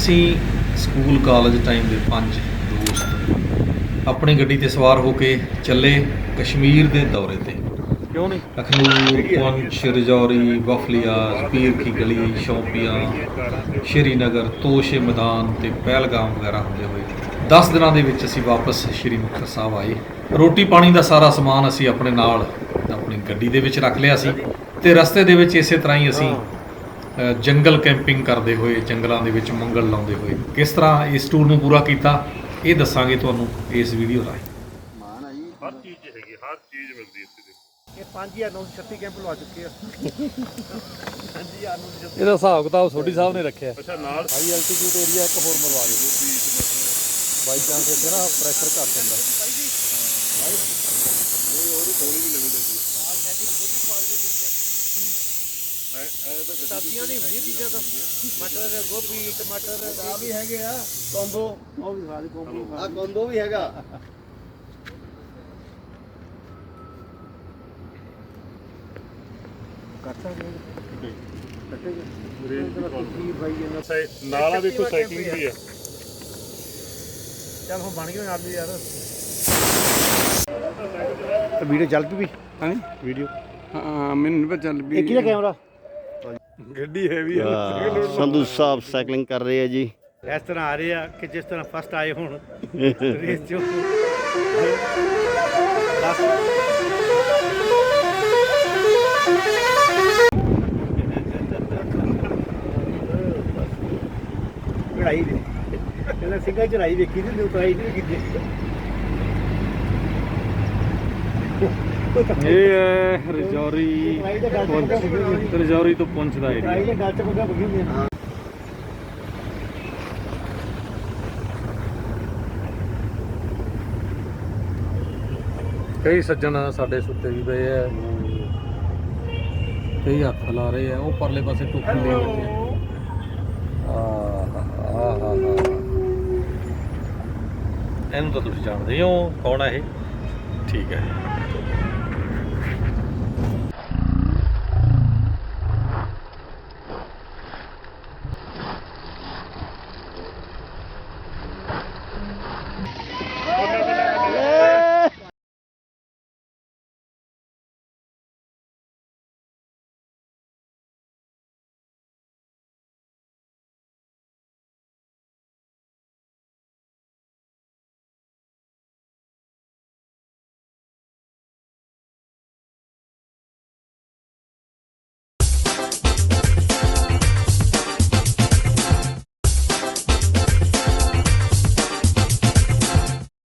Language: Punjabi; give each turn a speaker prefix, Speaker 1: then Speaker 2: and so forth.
Speaker 1: ਅਸੀਂ ਸਕੂਲ ਕਾਲਜ ਟਾਈਮ ਦੇ ਪੰਜ ਦੋਸਤ ਆਪਣੀ ਗੱਡੀ ਤੇ ਸਵਾਰ ਹੋ ਕੇ ਚੱਲੇ ਕਸ਼ਮੀਰ ਦੇ ਦੌਰੇ ਤੇ।
Speaker 2: ਕਿਉਂ ਨਹੀਂ?
Speaker 1: ਅਖਨੂਰ ਪੁੰਛ ਰਜੌਰੀ ਬਫਲੀਆ ਪੀਰ ਕੀ ਗਲੀ ਸ਼ੌਪੀਆਂ ਸ਼੍ਰੀਨਗਰ ਤੋਸ਼ੇ ਮੈਦਾਨ ਤੇ ਪਹਿਲਗਾਮ ਵਗੈਰਾ ਹੁੰਦੇ ਹੋਏ। 10 ਦਿਨਾਂ ਦੇ ਵਿੱਚ ਅਸੀਂ ਵਾਪਸ ਸ਼੍ਰੀ ਮੁਕਤਸਰ ਸਾਹਿਬ ਆਏ। ਰੋਟੀ ਪਾਣੀ ਦਾ ਸਾਰਾ ਸਮਾਨ ਅਸੀਂ ਆਪਣੇ ਨਾਲ ਆਪਣੀ ਗੱਡੀ ਦੇ ਵਿੱਚ ਰੱਖ ਲਿਆ ਸੀ ਤੇ ਰਸਤੇ ਦੇ ਵਿੱਚ ਇਸੇ ਤਰ੍ਹਾਂ ਹੀ ਅਸੀਂ ਜੰਗਲ ਕੈਂਪਿੰਗ ਕਰਦੇ ਹੋਏ ਜੰਗਲਾਂ ਦੇ ਵਿੱਚ ਮੰਗਲ ਲਾਉਂਦੇ ਹੋਏ। ਕਿਸ ਤਰ੍ਹਾਂ ਇਸ ਟੂਰ ਨੂੰ ਪੂਰਾ ਕੀਤਾ? ਇਹ ਦੱਸਾਂਗੇ ਤੁਹਾਨੂੰ ਇਸ ਵੀਡੀਓ ਰਾਹੀਂ।
Speaker 3: ਮਾਨ ਆ ਜੀ
Speaker 4: ਹਰ ਚੀਜ਼ ਹੈਗੀ ਹਰ ਚੀਜ਼ ਮਿਲਦੀ ਇੱਥੇ ਦੇ
Speaker 2: ਇਹ 5936 ਕੈਂਪ ਲਵਾ ਚੁੱਕੇ ਆ।
Speaker 5: ਇਹਦਾ ਹਿਸਾਬ ਕਿਤਾਬ ਸੋਢੀ ਸਾਹਿਬ ਨੇ ਰੱਖਿਆ।
Speaker 4: ਅੱਛਾ ਨਾਲ?
Speaker 5: ਹਾਈ ਐਲਟੀਟਿਊਡ ਏਰੀਆ ਇੱਕ ਹੋਰ ਮਰਵਾ ਦਿਓ। ਬਾਈ ਚਾਂਸ ਇੱਥੇ ਨਾ ਪ੍ਰੈਸ਼ਰ ਘੱਟ ਹੁੰਦਾ।
Speaker 2: ਸਬਜ਼ੀਆਂ ਨਹੀਂ ਹੁੰਦੀਆਂ ਚੀਜ਼ਾਂ ਤਾਂ। ਮਟਰ ਗੋਭੀ ਟਮਾਟਰ। ਆ ਵੀ ਹੈਗੇ ਆ ਕੰਬੋ। ਉਹ ਵੀ ਖਾ ਦੇ ਕੰਬੋ
Speaker 3: ਆ ਕੰਬੋ ਵੀ ਹੈਗਾ।
Speaker 2: ਕੱਟਾ ਗਏ ਕੱਟੇ
Speaker 4: ਰੇਂਜ ਦੀ ਗੱਲ
Speaker 2: ਕੀ ਭਾਈ ਇਹਨਾਂ
Speaker 4: ਸਾਈ ਨਾਲ ਆ ਦੇਖੋ ਸਾਈਕਲਿੰਗ ਵੀ ਆ।
Speaker 2: ਚੱਲ ਹੁਣ ਬਣ ਗਏ ਆਦਮੀ ਯਾਰ। ਵੀਡੀਓ ਚੱਲ ਪਈ ਵੀ
Speaker 5: ਹਾਂ?
Speaker 2: ਵੀਡੀਓ।
Speaker 5: ਹਾਂ ਮੈਨੂੰ ਪਤਾ ਚੱਲ ਵੀ
Speaker 2: ਇਹ ਕਿਹਦਾ ਕੈਮਰਾ?
Speaker 5: ਗੱਡੀ ਹੈਵੀ ਆ
Speaker 3: ਸੰਧੂ ਸਾਹਿਬ ਸਾਈਕਲਿੰਗ ਕਰ ਰਹੇ ਆ ਜੀ।
Speaker 2: ਇਸ ਤਰ੍ਹਾਂ ਆ ਰਹੇ ਆ ਕਿ ਜਿਸ ਤਰ੍ਹਾਂ ਫਸਟ ਆਏ ਹੁਣ ਰੇਸ ਚੋਂ। ਬਸ ਚੜਾਈ ਦੇ। ਕਹਿੰਦਾ ਸਿੰਘਾਂ ਦੀ ਚੜਾਈ ਵੇਖੀ ਨਹੀਂ ਉਤਰਾਈ ਨਹੀਂ ਕੀਤੀ।
Speaker 5: ਇਹ ਹੈ ਰਜੌਰੀ ਤੋਂ ਪੁੰਛ ਦਾ ਏਰੀਆ ਕਈ ਸੱਜਣ ਸਾਡੇ ਸੁੱਤੇ ਵੀ ਪਏ ਆ। ਕਈ ਹੱਥ ਲਾ ਰਹੇ ਆ। ਉਹ ਪਰਲੇ ਪਾਸੇ ਟੋਕਰੀ ਦੇ ਬੈਠੇ ਆ। ਆਹ ਆਹ ਆਹ
Speaker 1: ਇਹਨੂੰ ਤਾਂ ਤੁਸੀਂ ਜਾਣਦੇ ਹੋ ਕੌਣ ਹੈ ਇਹ? ਠੀਕ ਹੈ।